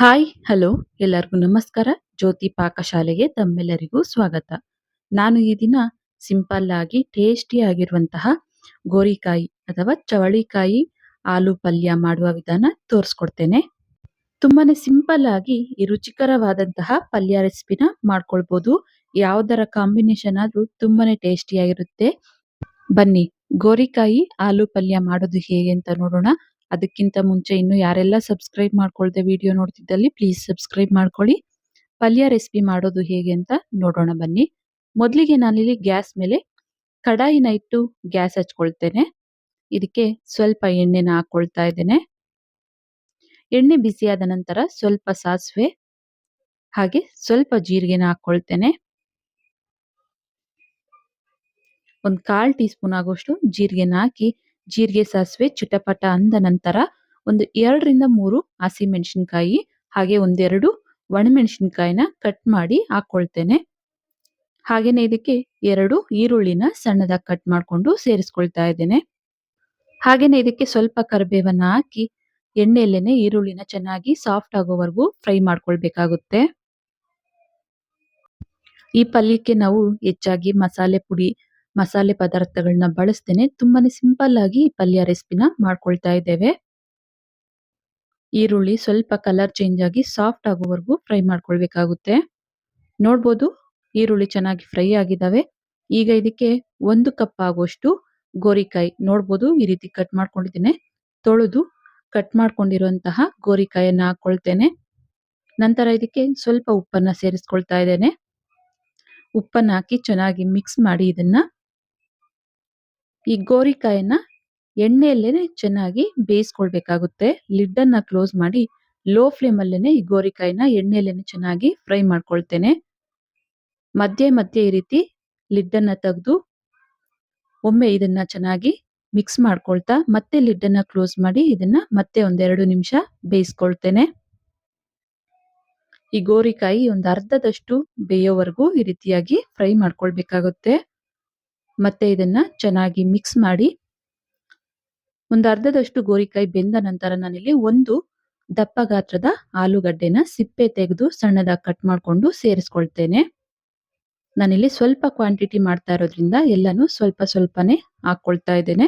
Hi, hello, ಎಲ್ಲರಿಗೂ ನಮಸ್ಕಾರ. ಜ್ಯೋತಿ ಪಾಕಶಾಲೆಗೆ ತಮ್ಮೆಲ್ಲರಿಗೂ ಸ್ವಾಗತ. ನಾನು ಈ ದಿನ ಸಿಂಪಲ್ ಆಗಿ ಟೇಸ್ಟಿ ಆಗಿರುವಂತಹ ಗೋರಿಕಾಯಿ ಅಥವಾ ಚವಳಿಕಾಯಿ ಆಲೂ ಪಲ್ಯ ಮಾಡುವ ವಿಧಾನ ತೋರಿಸ್ಕೊಡ್ತೇನೆ. ತುಂಬಾನೇ ಸಿಂಪಲ್ ಆಗಿ ಈ ರುಚಿಕರವಾದಂತಹ ಪಲ್ಯ ರೆಸಿಪಿನ ಮಾಡ್ಕೊಳ್ಬೋದು. ಯಾವುದರ ಕಾಂಬಿನೇಷನ್ ಆದ್ರೂ ತುಂಬಾನೇ ಟೇಸ್ಟಿ ಆಗಿರುತ್ತೆ. ಬನ್ನಿ, ಗೋರಿಕಾಯಿ ಆಲೂ ಪಲ್ಯ ಮಾಡೋದು ಹೇಗೆ ಅಂತ ನೋಡೋಣ. ಅದಕ್ಕಿಂತ ಮುಂಚೆ ಇನ್ನು ಯಾರೆಲ್ಲ ಸಬ್ಸ್ಕ್ರೈಬ್ ಮಾಡ್ಕೊಳ್ದೆ ವಿಡಿಯೋ ನೋಡ್ತಿದ್ದಲ್ಲಿ ಪ್ಲೀಸ್ ಸಬ್ಸ್ಕ್ರೈಬ್ ಮಾಡ್ಕೊಳ್ಳಿ. ಪಲ್ಯ ರೆಸಿಪಿ ಮಾಡೋದು ಹೇಗೆ ಅಂತ ನೋಡೋಣ ಬನ್ನಿ. ಮೊದಲಿಗೆ ನಾನಿಲ್ಲಿ ಗ್ಯಾಸ್ ಮೇಲೆ ಕಡಾಯಿನ ಇಟ್ಟು ಗ್ಯಾಸ್ ಹಚ್ಕೊಳ್ತೇನೆ. ಇದಕ್ಕೆ ಸ್ವಲ್ಪ ಎಣ್ಣೆನ ಹಾಕ್ಕೊಳ್ತಾ ಇದ್ದೇನೆ. ಎಣ್ಣೆ ಬಿಸಿಯಾದ ನಂತರ ಸ್ವಲ್ಪ ಸಾಸಿವೆ, ಹಾಗೆ ಸ್ವಲ್ಪ ಜೀರಿಗೆನ ಹಾಕ್ಕೊಳ್ತೇನೆ ಒಂದು ಕಾಲು ಟೀ ಸ್ಪೂನ್ ಆಗೋಷ್ಟು ಜೀರಿಗೆನ ಹಾಕಿ ಜೀರಿಗೆ ಸಾಸಿವೆ, ಚಿಟಪಟ ಅಂದ ನಂತರ ಒಂದು ಎರಡರಿಂದ ಮೂರು ಹಸಿ ಮೆಣಸಿನಕಾಯಿ ಹಾಗೆ ಒಂದೆರಡು ಒಣಮೆಣಸಿನ್ಕಾಯಿನ ಕಟ್ ಮಾಡಿ ಹಾಕೊಳ್ತೇನೆ. ಹಾಗೇನೆ ಇದಕ್ಕೆ ಎರಡು ಈರುಳ್ಳಿನ ಸಣ್ಣದಾಗಿ ಕಟ್ ಮಾಡಿಕೊಂಡು ಸೇರಿಸ್ಕೊಳ್ತಾ ಇದ್ದೇನೆ. ಹಾಗೇನೆ ಇದಕ್ಕೆ ಸ್ವಲ್ಪ ಕರಿಬೇವನ್ನ ಹಾಕಿ ಎಣ್ಣೆಯಲ್ಲೇನೆ ಈರುಳ್ಳಿನ ಚೆನ್ನಾಗಿ ಸಾಫ್ಟ್ ಆಗೋವರೆಗೂ ಫ್ರೈ ಮಾಡ್ಕೊಳ್ಬೇಕಾಗುತ್ತೆ. ಈ ಪಲ್ಯಕ್ಕೆ ನಾವು ಹೆಚ್ಚಾಗಿ ಮಸಾಲೆ ಪುಡಿ ಮಸಾಲೆ ಪದಾರ್ಥಗಳನ್ನ ಬಳಸ್ತೇನೆ ತುಂಬಾನೇ ಸಿಂಪಲ್ ಆಗಿ ಪಲ್ಯ ರೆಸಿಪಿನ ಮಾಡ್ಕೊಳ್ತಾ ಇದ್ದೇವೆ. ಈರುಳ್ಳಿ ಸ್ವಲ್ಪ ಕಲರ್ ಚೇಂಜ್ ಆಗಿ ಸಾಫ್ಟ್ ಆಗೋವರೆಗೂ ಫ್ರೈ ಮಾಡ್ಕೊಳ್ಬೇಕಾಗುತ್ತೆ. ನೋಡ್ಬೋದು ಈರುಳ್ಳಿ ಚೆನ್ನಾಗಿ ಫ್ರೈ ಆಗಿದ್ದಾವೆ ಈಗ ಇದಕ್ಕೆ ಒಂದು ಕಪ್ ಆಗುವಷ್ಟು ಗೋರಿಕಾಯಿ ನೋಡ್ಬೋದು ಈ ರೀತಿ ಕಟ್ ಮಾಡ್ಕೊಂಡಿದ್ದೇನೆ. ತೊಳೆದು ಕಟ್ ಮಾಡ್ಕೊಂಡಿರುವಂತಹ ಗೋರಿಕಾಯನ್ನ ಹಾಕೊಳ್ತೇನೆ. ನಂತರ ಇದಕ್ಕೆ ಸ್ವಲ್ಪ ಉಪ್ಪನ್ನ ಸೇರಿಸ್ಕೊಳ್ತಾ ಇದ್ದೇನೆ. ಉಪ್ಪನ್ನ ಹಾಕಿ ಚೆನ್ನಾಗಿ ಮಿಕ್ಸ್ ಮಾಡಿ ಇದನ್ನ ಈ ಗೋರಿಕಾಯನ್ನ ಎಣ್ಣೆಯಲ್ಲೇನೆ ಚೆನ್ನಾಗಿ ಬೇಯಿಸ್ಕೊಳ್ಬೇಕಾಗುತ್ತೆ. ಲಿಡ್ ಅನ್ನ ಕ್ಲೋಸ್ ಮಾಡಿ ಲೋ ಫ್ಲೇಮ್ ಅಲ್ಲೇನೆ ಈ ಗೋರಿಕಾಯಿನ ಎಣ್ಣೆಯಲ್ಲೇನೆ ಚೆನ್ನಾಗಿ ಫ್ರೈ ಮಾಡ್ಕೊಳ್ತೇನೆ. ಮಧ್ಯೆ ಮಧ್ಯೆ ಈ ರೀತಿ ಲಿಡ್ ಅನ್ನ ತೆಗೆದು ಒಮ್ಮೆ ಇದನ್ನ ಚೆನ್ನಾಗಿ ಮಿಕ್ಸ್ ಮಾಡ್ಕೊಳ್ತಾ ಮತ್ತೆ ಲಿಡ್ ಅನ್ನ ಕ್ಲೋಸ್ ಮಾಡಿ ಇದನ್ನ ಮತ್ತೆ ಒಂದೆರಡು ನಿಮಿಷ ಬೇಯಿಸ್ಕೊಳ್ತೇನೆ. ಈ ಗೋರಿಕಾಯಿ ಒಂದು ಅರ್ಧದಷ್ಟು ಬೇಯೋವರೆಗೂ ಈ ರೀತಿಯಾಗಿ ಫ್ರೈ ಮಾಡ್ಕೊಳ್ಬೇಕಾಗುತ್ತೆ. ಮತ್ತೆ ಇದನ್ನ ಚೆನ್ನಾಗಿ ಮಿಕ್ಸ್ ಮಾಡಿ ಒಂದು ಅರ್ಧದಷ್ಟು ಗೋರಿಕಾಯಿ ಬೆಂದ ನಂತರ ನಾನಿಲ್ಲಿ ಒಂದು ದಪ್ಪ ಗಾತ್ರದ ಆಲೂಗಡ್ಡೆನ ಸಿಪ್ಪೆ ತೆಗೆದು ಸಣ್ಣದಾಗಿ ಕಟ್ ಮಾಡಿಕೊಂಡು ಸೇರಿಸ್ಕೊಳ್ತೇನೆ. ನಾನಿಲ್ಲಿ ಸ್ವಲ್ಪ ಕ್ವಾಂಟಿಟಿ ಮಾಡ್ತಾ ಇರೋದ್ರಿಂದ ಎಲ್ಲಾನು ಸ್ವಲ್ಪ ಸ್ವಲ್ಪನೇ ಹಾಕ್ಕೊಳ್ತಾ ಇದ್ದೇನೆ.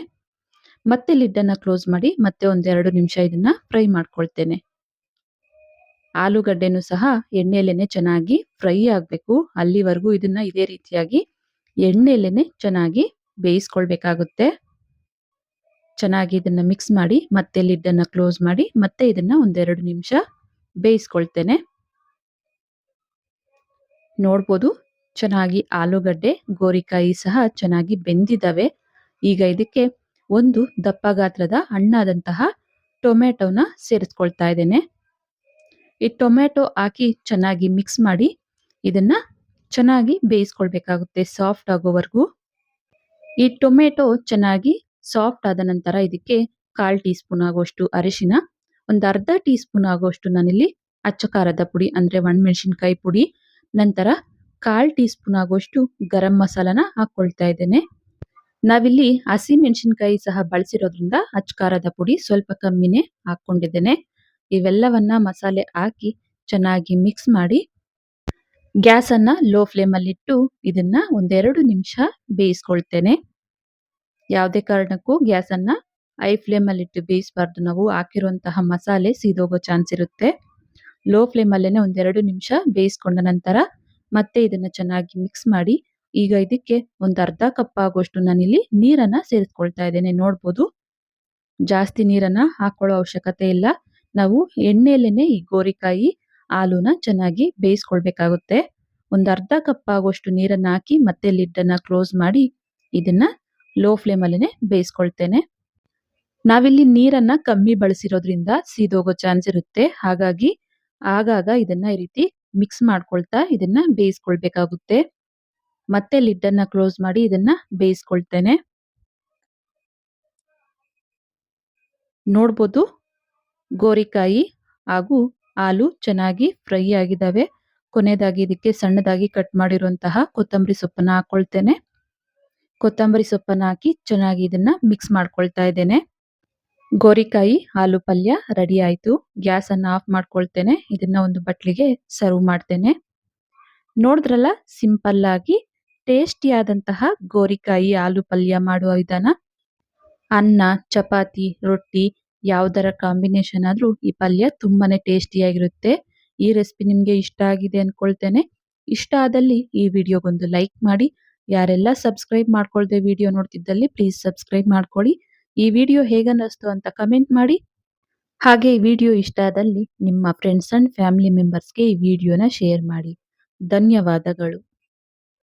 ಮತ್ತೆ ಲಿಡ್ಡನ್ನು ಕ್ಲೋಸ್ ಮಾಡಿ ಮತ್ತೆ ಒಂದೆರಡು ನಿಮಿಷ ಇದನ್ನ ಫ್ರೈ ಮಾಡ್ಕೊಳ್ತೇನೆ. ಆಲೂಗಡ್ಡೆನೂ ಸಹ ಎಣ್ಣೆಯಲ್ಲೇನೆ ಚೆನ್ನಾಗಿ ಫ್ರೈ ಆಗಬೇಕು. ಅಲ್ಲಿವರೆಗೂ ಇದನ್ನ ಇದೇ ರೀತಿಯಾಗಿ ಎಣ್ಣೆಯಲ್ಲೇನೆ ಚೆನ್ನಾಗಿ ಬೇಯಿಸ್ಕೊಳ್ಬೇಕಾಗುತ್ತೆ. ಚೆನ್ನಾಗಿ ಇದನ್ನ ಮಿಕ್ಸ್ ಮಾಡಿ, ಮತ್ತೆ ಲಿಡ್ಡನ್ನು ಕ್ಲೋಸ್ ಮಾಡಿ, ಮತ್ತೆ ಇದನ್ನ ಒಂದೆರಡು ನಿಮಿಷ ಬೇಯಿಸ್ಕೊಳ್ತೇನೆ. ನೋಡ್ಬೋದು, ಚೆನ್ನಾಗಿ ಆಲೂಗಡ್ಡೆ, ಗೋರಿಕಾಯಿ ಸಹ ಚೆನ್ನಾಗಿ ಬೆಂದಿದ್ದಾವೆ ಈಗ ಇದಕ್ಕೆ ಒಂದು ದಪ್ಪ ಗಾತ್ರದ ಹಣ್ಣಾದಂತಹ ಟೊಮೆಟೊನ ಸೇರಿಸ್ಕೊಳ್ತಾ ಇದ್ದೇನೆ. ಈ ಟೊಮೆಟೊ ಹಾಕಿ ಚೆನ್ನಾಗಿ ಮಿಕ್ಸ್ ಮಾಡಿ, ಇದನ್ನ ಚೆನ್ನಾಗಿ ಬೇಯಿಸ್ಕೊಳ್ಬೇಕಾಗುತ್ತೆ ಸಾಫ್ಟ್ ಆಗೋವರೆಗೂ. ಈ ಟೊಮೆಟೊ ಚೆನ್ನಾಗಿ ಸಾಫ್ಟ್ ಆದ ನಂತರ ಇದಕ್ಕೆ ಕಾಲ್ ಟೀ ಸ್ಪೂನ್ ಆಗೋಷ್ಟು ಅರಿಶಿನ, ಒಂದು ಅರ್ಧ ಟೀ ಸ್ಪೂನ್ ಆಗೋಷ್ಟು ನಾನಿಲ್ಲಿ ಅಚ್ಚ ಖಾರದ ಪುಡಿ, ಅಂದ್ರೆ ಒಣಮೆಣಸಿನ್ಕಾಯಿ ಪುಡಿ, ನಂತರ ಕಾಲ್ ಟೀ ಸ್ಪೂನ್ ಆಗೋಷ್ಟು ಗರಂ ಮಸಾಲಾನ ಹಾಕೊಳ್ತಾ ಇದ್ದೇನೆ. ನಾವಿಲ್ಲಿ ಹಸಿ ಮೆಣಸಿನ್ಕಾಯಿ ಸಹ ಬಳಸಿರೋದ್ರಿಂದ ಅಚ್ಚ ಖಾರದ ಪುಡಿ ಸ್ವಲ್ಪ ಕಮ್ಮಿನೇ ಹಾಕೊಂಡಿದ್ದೇನೆ ಇವೆಲ್ಲವನ್ನ ಮಸಾಲೆ ಹಾಕಿ ಚೆನ್ನಾಗಿ ಮಿಕ್ಸ್ ಮಾಡಿ ಗ್ಯಾಸ್ ಅನ್ನ ಲೋ ಫ್ಲೇಮ್ ಅಲ್ಲಿ ಇಟ್ಟು ಇದನ್ನ ಒಂದೆರಡು ನಿಮಿಷ ಬೇಯಿಸ್ಕೊಳ್ತೇನೆ. ಯಾವುದೇ ಕಾರಣಕ್ಕೂ ಗ್ಯಾಸ್ ಅನ್ನ ಐ ಫ್ಲೇಮ್ ಅಲ್ಲಿ ಇಟ್ಟು ಬೇಯಿಸಬಾರ್ದು. ನಾವು ಹಾಕಿರುವಂತಹ ಮಸಾಲೆ ಸೀದೋಗೋ ಚಾನ್ಸ್ ಇರುತ್ತೆ. ಲೋ ಫ್ಲೇಮ್ ಅಲ್ಲೇನೆ ಒಂದೆರಡು ನಿಮಿಷ ಬೇಯಿಸ್ಕೊಂಡ ನಂತರ ಮತ್ತೆ ಇದನ್ನ ಚೆನ್ನಾಗಿ ಮಿಕ್ಸ್ ಮಾಡಿ ಈಗ ಇದಕ್ಕೆ ಒಂದು ಅರ್ಧ ಕಪ್ ಆಗುವಷ್ಟು ನಾನಿಲ್ಲಿ ನೀರನ್ನ ಸೇರಿಸ್ಕೊಳ್ತಾ ಇದ್ದೇನೆ. ನೋಡ್ಬೋದು? ಜಾಸ್ತಿ ನೀರನ್ನ ಹಾಕೊಳ್ಳೋ ಅವಶ್ಯಕತೆ ಇಲ್ಲ. ನಾವು ಎಣ್ಣೆಯಲ್ಲೇನೆ ಈ ಗೋರಿಕಾಯಿ ಹಾಲುನ ಚೆನ್ನಾಗಿ ಬೇಯಿಸ್ಕೊಳ್ಬೇಕಾಗುತ್ತೆ. ಒಂದು ಅರ್ಧ ಕಪ್ ಆಗುವಷ್ಟು ನೀರನ್ನ ಹಾಕಿ ಮತ್ತೆ ಲಿಡ್ಡನ್ನು ಕ್ಲೋಸ್ ಮಾಡಿ ಇದನ್ನ ಲೋ ಫ್ಲೇಮ್ ಅಲ್ಲೇನೆ ಬೇಯಿಸ್ಕೊಳ್ತೇನೆ. ನಾವಿಲ್ಲಿ ನೀರನ್ನ ಕಮ್ಮಿ ಬಳಸಿರೋದ್ರಿಂದ ಸೀದೋಗೋ ಚಾನ್ಸ್ ಇರುತ್ತೆ. ಹಾಗಾಗಿ ಆಗಾಗ ಇದನ್ನ ಈ ರೀತಿ ಮಿಕ್ಸ್ ಮಾಡ್ಕೊಳ್ತಾ ಇದನ್ನ ಬೇಯಿಸ್ಕೊಳ್ಬೇಕಾಗುತ್ತೆ. ಮತ್ತೆ ಲಿಡ್ ಅನ್ನ ಕ್ಲೋಸ್ ಮಾಡಿ ಇದನ್ನ ಬೇಯಿಸ್ಕೊಳ್ತೇನೆ. ನೋಡ್ಬೋದು ಗೋರಿಕಾಯಿ ಹಾಗೂ ಹಾಲು ಚೆನ್ನಾಗಿ ಫ್ರೈ ಆಗಿದ್ದಾವೆ ಕೊನೆಯದಾಗಿ ಇದಕ್ಕೆ ಸಣ್ಣದಾಗಿ ಕಟ್ ಮಾಡಿರುವಂತಹ ಕೊತ್ತಂಬರಿ ಸೊಪ್ಪನ್ನ ಹಾಕೊಳ್ತೇನೆ. ಕೊತ್ತಂಬರಿ ಸೊಪ್ಪನ್ನ ಹಾಕಿ ಚೆನ್ನಾಗಿ ಇದನ್ನ ಮಿಕ್ಸ್ ಮಾಡ್ಕೊಳ್ತಾ ಇದ್ದೇನೆ. ಗೋರಿಕಾಯಿ ಹಾಲು ಪಲ್ಯ ರೆಡಿ ಆಯಿತು. ಗ್ಯಾಸ್ ಅನ್ನು ಆಫ್ ಮಾಡ್ಕೊಳ್ತೇನೆ. ಇದನ್ನ ಒಂದು ಬಟ್ಲಿಗೆ ಸರ್ವ್ ಮಾಡ್ತೇನೆ. ನೋಡಿದ್ರಲ್ಲ ಸಿಂಪಲ್ ಆಗಿ ಟೇಸ್ಟಿ ಆದಂತಹ ಗೋರಿಕಾಯಿ ಆಲೂ ಪಲ್ಯ ಮಾಡುವ ವಿಧಾನ. ಅನ್ನ, ಚಪಾತಿ, ರೊಟ್ಟಿ ಯಾವ್ದರ ಕಾಂಬಿನೇಷನ್ ಆದ್ರೂ ಈ ಪಲ್ಯ ತುಂಬಾನೇ ಟೇಸ್ಟಿಯಾಗಿರುತ್ತೆ. ಈ ರೆಸಿಪಿ ನಿಮಗೆ ಇಷ್ಟ ಆಗಿದೆ ಅನ್ಕೊಳ್ತೇನೆ. ಇಷ್ಟ ಆದಲ್ಲಿ ಈ ವಿಡಿಯೋಗೊಂದು ಲೈಕ್ ಮಾಡಿ. ಯಾರೆಲ್ಲ ಸಬ್ಸ್ಕ್ರೈಬ್ ಮಾಡ್ಕೊಳ್ದೆ ವಿಡಿಯೋ ನೋಡ್ತಿದ್ದಲ್ಲಿ ಪ್ಲೀಸ್ ಸಬ್ಸ್ಕ್ರೈಬ್ ಮಾಡ್ಕೊಳ್ಳಿ. ಈ ವಿಡಿಯೋ ಹೇಗನ್ನಿಸ್ತು ಅಂತ ಕಮೆಂಟ್ ಮಾಡಿ. ಹಾಗೆ ಈ ವಿಡಿಯೋ ಇಷ್ಟ ಆದಲ್ಲಿ ನಿಮ್ಮ ಫ್ರೆಂಡ್ಸ್ ಅಂಡ್ ಫ್ಯಾಮಿಲಿ ಮೆಂಬರ್ಸ್ಗೆ ಈ ವಿಡಿಯೋನ ಶೇರ್ ಮಾಡಿ. ಧನ್ಯವಾದಗಳು.